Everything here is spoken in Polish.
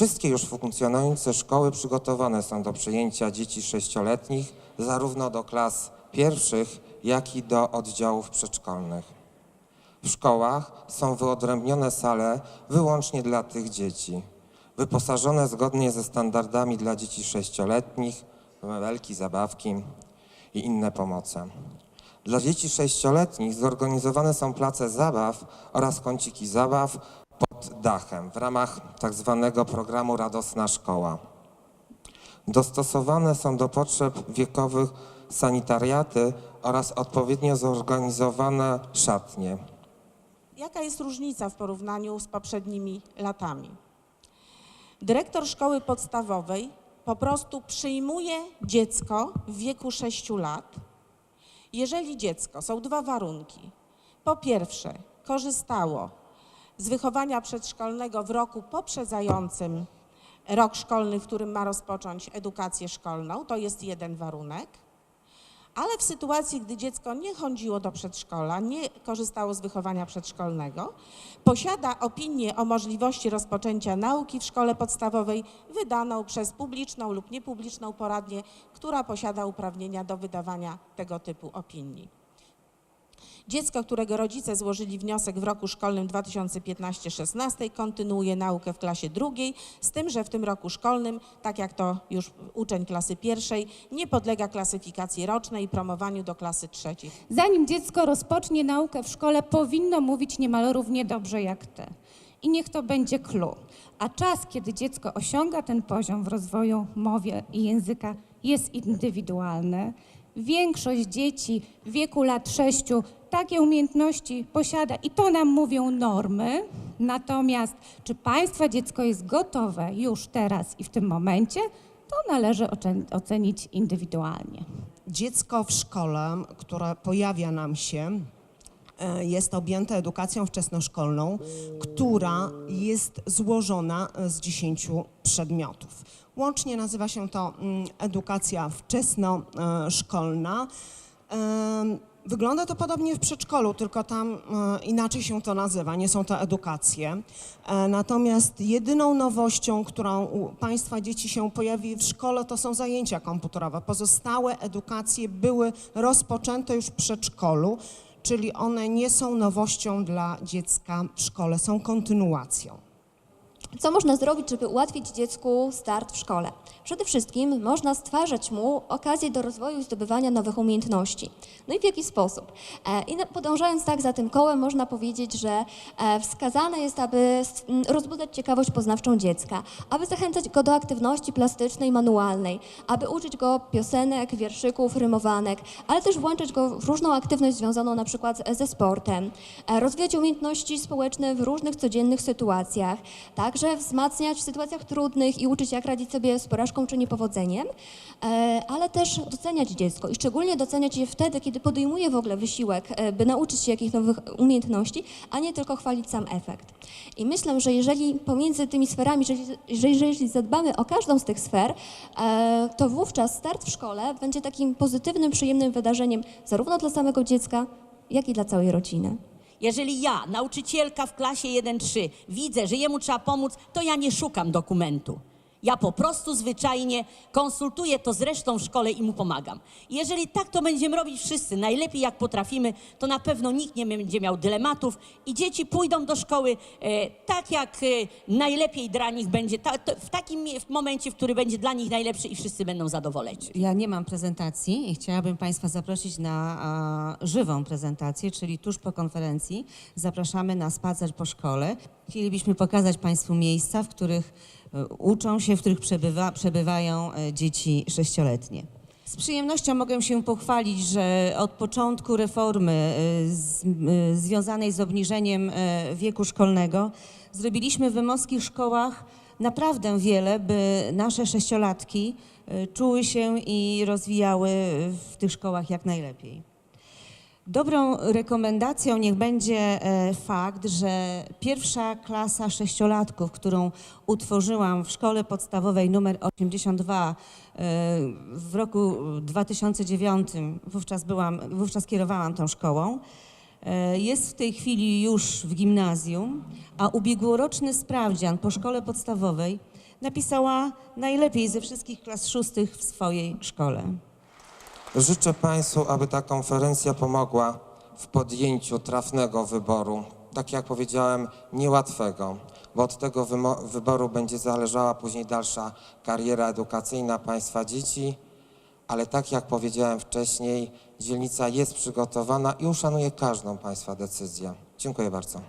Wszystkie już funkcjonujące szkoły przygotowane są do przyjęcia dzieci sześcioletnich zarówno do klas pierwszych, jak i do oddziałów przedszkolnych. W szkołach są wyodrębnione sale wyłącznie dla tych dzieci, wyposażone zgodnie ze standardami dla dzieci sześcioletnich, mebelki, zabawki i inne pomoce. Dla dzieci sześcioletnich zorganizowane są place zabaw oraz kąciki zabaw dachem w ramach tzw. programu Radosna Szkoła. Dostosowane są do potrzeb wiekowych sanitariaty oraz odpowiednio zorganizowane szatnie. Jaka jest różnica w porównaniu z poprzednimi latami? Dyrektor szkoły podstawowej po prostu przyjmuje dziecko w wieku 6 lat. Jeżeli dziecko, są dwa warunki. Po pierwsze, korzystało z wychowania przedszkolnego w roku poprzedzającym rok szkolny, w którym ma rozpocząć edukację szkolną, to jest jeden warunek. Ale w sytuacji, gdy dziecko nie chodziło do przedszkola, nie korzystało z wychowania przedszkolnego, posiada opinię o możliwości rozpoczęcia nauki w szkole podstawowej wydaną przez publiczną lub niepubliczną poradnię, która posiada uprawnienia do wydawania tego typu opinii. Dziecko, którego rodzice złożyli wniosek w roku szkolnym 2015-16, kontynuuje naukę w klasie drugiej, z tym, że w tym roku szkolnym, tak jak to już uczeń klasy pierwszej, nie podlega klasyfikacji rocznej i promowaniu do klasy trzeciej. Zanim dziecko rozpocznie naukę w szkole, powinno mówić niemal równie dobrze jak ty. I niech to będzie clue. A czas, kiedy dziecko osiąga ten poziom w rozwoju mowy i języka, jest indywidualny. Większość dzieci w wieku lat 6 takie umiejętności posiada i to nam mówią normy. Natomiast czy państwa dziecko jest gotowe już teraz i w tym momencie, to należy ocen- ocenić indywidualnie. Dziecko w szkole, które pojawia nam się, e, jest objęte edukacją wczesnoszkolną, która jest złożona z 10 przedmiotów. Łącznie nazywa się to mm, edukacja wczesnoszkolna. Wygląda to podobnie w przedszkolu, tylko tam e, inaczej się to nazywa, nie są to edukacje. E, Natomiast jedyną nowością, którą u Państwa dzieci się pojawi w szkole, to są zajęcia komputerowe. Pozostałe edukacje były rozpoczęte już w przedszkolu, czyli one nie są nowością dla dziecka w szkole, są kontynuacją. Co można zrobić, żeby ułatwić dziecku start w szkole? Przede wszystkim można stwarzać mu okazję do rozwoju i zdobywania nowych umiejętności. No i w jaki sposób? E, I podążając tak za tym kołem, można powiedzieć, że e, wskazane jest, aby rozbudzać ciekawość poznawczą dziecka, aby zachęcać go do aktywności plastycznej, manualnej, aby uczyć go piosenek, wierszyków, rymowanek, ale też włączyć go w różną aktywność związaną na przykład ze sportem, e, rozwijać umiejętności społeczne w różnych codziennych sytuacjach, także wzmacniać w sytuacjach trudnych i uczyć, jak radzić sobie z porażką czy niepowodzeniem, e, ale też doceniać dziecko i szczególnie doceniać je wtedy, kiedy podejmuje w ogóle wysiłek, e, by nauczyć się jakichś nowych umiejętności, a nie tylko chwalić sam efekt. I myślę, że jeżeli pomiędzy tymi sferami, jeżeli, jeżeli, zadbamy o każdą z tych sfer, e, to wówczas start w szkole będzie takim pozytywnym, przyjemnym wydarzeniem zarówno dla samego dziecka, jak i dla całej rodziny. Jeżeli ja, nauczycielka w klasie 1-3, widzę, że jemu trzeba pomóc, to ja nie szukam dokumentu. Ja po prostu zwyczajnie konsultuję to z resztą w szkole i mu pomagam. Jeżeli tak to będziemy robić wszyscy, najlepiej jak potrafimy, to na pewno nikt nie będzie miał dylematów i dzieci pójdą do szkoły e, tak, jak e, najlepiej dla nich będzie, ta, to, w takim w momencie, w który będzie dla nich najlepszy i wszyscy będą zadowoleni. Ja nie mam prezentacji i chciałabym Państwa zaprosić na a, żywą prezentację, czyli tuż po konferencji zapraszamy na spacer po szkole. Chcielibyśmy pokazać Państwu miejsca, w których uczą się, w których przebywa, przebywają e, dzieci sześcioletnie. Z przyjemnością mogę się pochwalić, że od początku reformy e, z, e, związanej z obniżeniem e, wieku szkolnego zrobiliśmy w wymorskich szkołach naprawdę wiele, by nasze sześciolatki e, czuły się i rozwijały w tych szkołach jak najlepiej. Dobrą rekomendacją niech będzie e, fakt, że pierwsza klasa sześciolatków, którą utworzyłam w szkole podstawowej numer 82 e, w roku 2009, wówczas, byłam, wówczas kierowałam tą szkołą, e, jest w tej chwili już w gimnazjum, a ubiegłoroczny sprawdzian po szkole podstawowej napisała najlepiej ze wszystkich klas szóstych w swojej szkole. Życzę Państwu, aby ta konferencja pomogła w podjęciu trafnego wyboru, tak jak powiedziałem, niełatwego, bo od tego wyboru będzie zależała później dalsza kariera edukacyjna Państwa dzieci, ale tak jak powiedziałem wcześniej, dzielnica jest przygotowana i uszanuje każdą Państwa decyzję. Dziękuję bardzo.